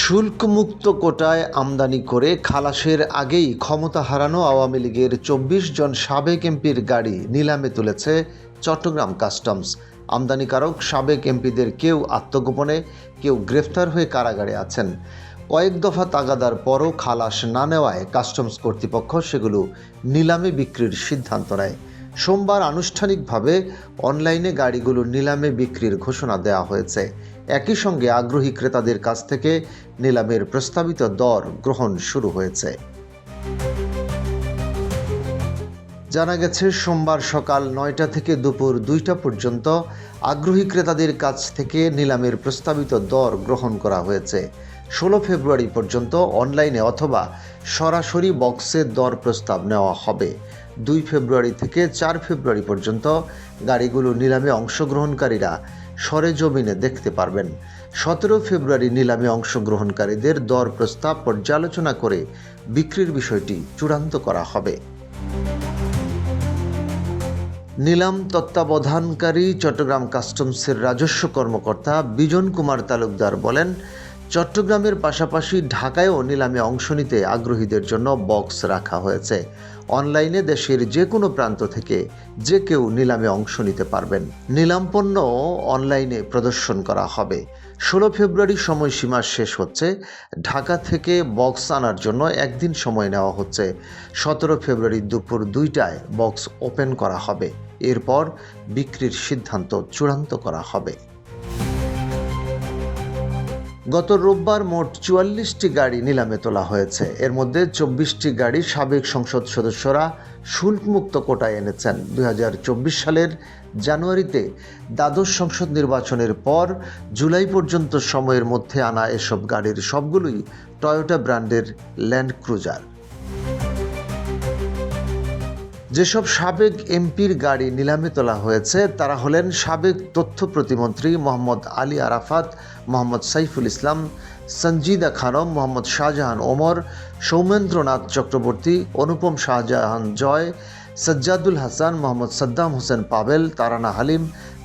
শুল্কমুক্ত কোটায় আমদানি করে খালাসের আগেই ক্ষমতা হারানো আওয়ামী লীগের চব্বিশ জন সাবেক এমপির গাড়ি নিলামে তুলেছে চট্টগ্রাম কাস্টমস। আমদানিকারক সাবেক এমপিদের কেউ আত্মগোপনে, কেউ গ্রেফতার হয়ে কারাগারে আছেন। কয়েক দফা তাগাদার পরও খালাস না নেওয়ায় কাস্টমস কর্তৃপক্ষ সেগুলো নিলামে বিক্রির সিদ্ধান্ত নেয়। সোমবার আনুষ্ঠানিকভাবে অনলাইনে গাড়িগুলো নিলামে বিক্রির ঘোষণা দেওয়া হয়েছে। একই সঙ্গে আগ্রহী ক্রেতাদের কাছ থেকে নিলামের প্রস্তাবিত দর গ্রহণ শুরু হয়েছে। জানা গেছে, সোমবার সকাল নয়টা থেকে দুপুর দুইটা পর্যন্ত আগ্রহী ক্রেতাদের কাছ থেকে নিলামের প্রস্তাবিত দর গ্রহণ করা হয়েছে। ষোলো ফেব্রুয়ারি পর্যন্ত অনলাইনে অথবা সরাসরি বক্সের দর প্রস্তাব নেওয়া হবে। দুই ফেব্রুয়ারি থেকে চার ফেব্রুয়ারি পর্যন্ত গাড়িগুলো নিলামে অংশগ্রহণকারীরা সরেজমিনে দেখতে পারবেন। সতেরো ফেব্রুয়ারি নিলামে অংশগ্রহণকারীদের দর প্রস্তাব পর্যালোচনা করে বিক্রির বিষয়টি চূড়ান্ত করা হবে। নিলাম তত্ত্বাবধানকারী চট্টগ্রাম কাস্টমসের রাজস্ব কর্মকর্তা বিজন কুমার তালুকদার বলেন চট্টগ্রামের পাশাপাশি ঢাকায়ও নিলামে অংশ নিতে আগ্রহীদের জন্য বক্স রাখা হয়েছে। অনলাইনে দেশের যে কোনো প্রান্ত থেকে যে কেউ নিলামে অংশ নিতে পারবেন। নিলাম পণ্য অনলাইনে প্রদর্শন করা হবে। ষোলো ফেব্রুয়ারি সময়সীমা শেষ হচ্ছে। ঢাকা থেকে বক্স আনার জন্য একদিন সময় নেওয়া হচ্ছে। সতেরো ফেব্রুয়ারি দুপুর দুইটায় বক্স ওপেন করা হবে। এরপর বিক্রির সিদ্ধান্ত চূড়ান্ত করা হবে। গত রোববার মোট চুয়াল্লিশটি গাড়ি নিলামে তোলা হয়েছে। এর মধ্যে চব্বিশটি গাড়ি সাবেক সংসদ সদস্যরা শুল্কমুক্ত কোটায় এনেছেন। দুই হাজার চব্বিশ সালের জানুয়ারিতে দ্বাদশ সংসদ নির্বাচনের পর জুলাই পর্যন্ত সময়ের মধ্যে আনা এসব গাড়ির সবগুলোই টয়োটা ব্র্যান্ডের ল্যান্ড ক্রুজার। যেসব সাবেক এমপির গাড়ি নিলামে তোলা হয়েছে, তারা হলেন সাবেক তথ্য প্রতিমন্ত্রী Mohammad Ali Arafat, Mohammad Saiful Islam, Sanjida Khanam, Mohammad Shahjahan Omar, Soumendranath Chakraborty, Anupam Shahjahan Joy, Sajjadul Hasan, Mohammad Saddam Hossain Pavel, Tarana Halim,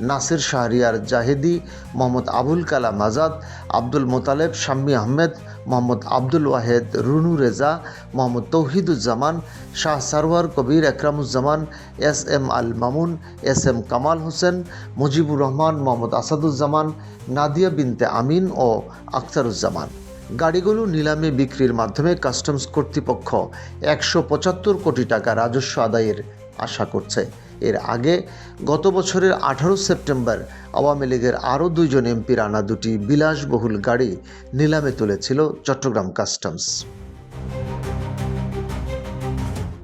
Nasir Shahriar Zahedi, Mohammad Abul Kalam Azad, Abdul Motalib, Shammi Ahmed Mohammad Abdul Wahed, Runu Reza, Mohammad Touhiduzzaman, Shah Sarwar Kabir Ekramuzzaman, S M Al Mamun, S M Kamal Hossain, Mujibur Rahman, Mohammad Asaduzzaman, Nadia Binte Amin ও আখতারুজ্জামান। গাড়িগুলো নিলামে বিক্রির মাধ্যমে customs কর্তৃপক্ষ একশো পঁচাত্তর কোটি টাকা রাজস্ব আদায়ের আশা করছে। এর আগে গত বছরের আঠারো সেপ্টেম্বর আওয়ামী লীগের আরও দুইজন এমপির আনা দুটি বিলাসবহুল গাড়ি নিলামে তুলেছিল চট্টগ্রাম কাস্টমস।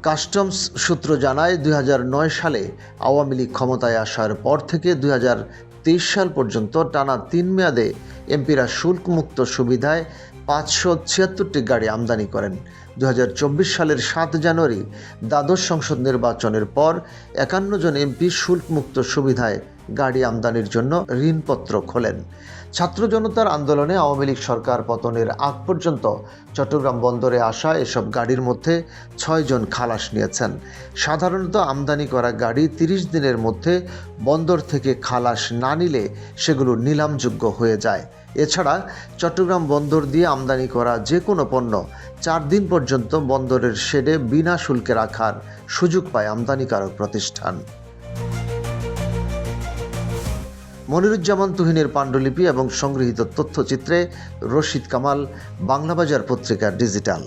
কাস্টমস সূত্র জানায়, দুই হাজার নয় সালে আওয়ামী লীগ ক্ষমতায় আসার পর থেকে দুই হাজার তেইশ সাল পর্যন্ত টানা তিন মেয়াদে এমপিরা শুল্কমুক্ত সুবিধায় পাঁচশো ছিয়াত্তরটি গাড়ি আমদানি করেন। দু হাজার চব্বিশ সালের সাত জানুয়ারি দ্বাদশ সংসদ নির্বাচনের পর একান্ন জন এমপি শুল্কমুক্ত সুবিধায় গাড়ি আমদানির জন্য ঋণপত্র খোলেন। ছাত্র জনতার আন্দোলনে আওয়ামী লীগ সরকার পতনের আগ পর্যন্ত চট্টগ্রাম বন্দরে আসা এসব গাড়ির মধ্যে ছয়জন খালাস নিয়েছেন। সাধারণত আমদানি করা গাড়ি তিরিশ দিনের মধ্যে বন্দর থেকে খালাস না নিলে সেগুলো নিলামযোগ্য হয়ে যায়। এছাড়া চট্টগ্রাম বন্দর দিয়ে আমদানি করা যে কোনো পণ্য চার দিন পর্যন্ত বন্দরের শেডে বিনা শুল্কে রাখার সুযোগ পায় আমদানিকারক প্রতিষ্ঠান। মনিরুজ্জামান তুহিনের পাণ্ডুলিপি এবং সংগৃহীত তথ্যচিত্রে রশিদ কামাল, বাংলাবাজার পত্রিকা ডিজিটাল।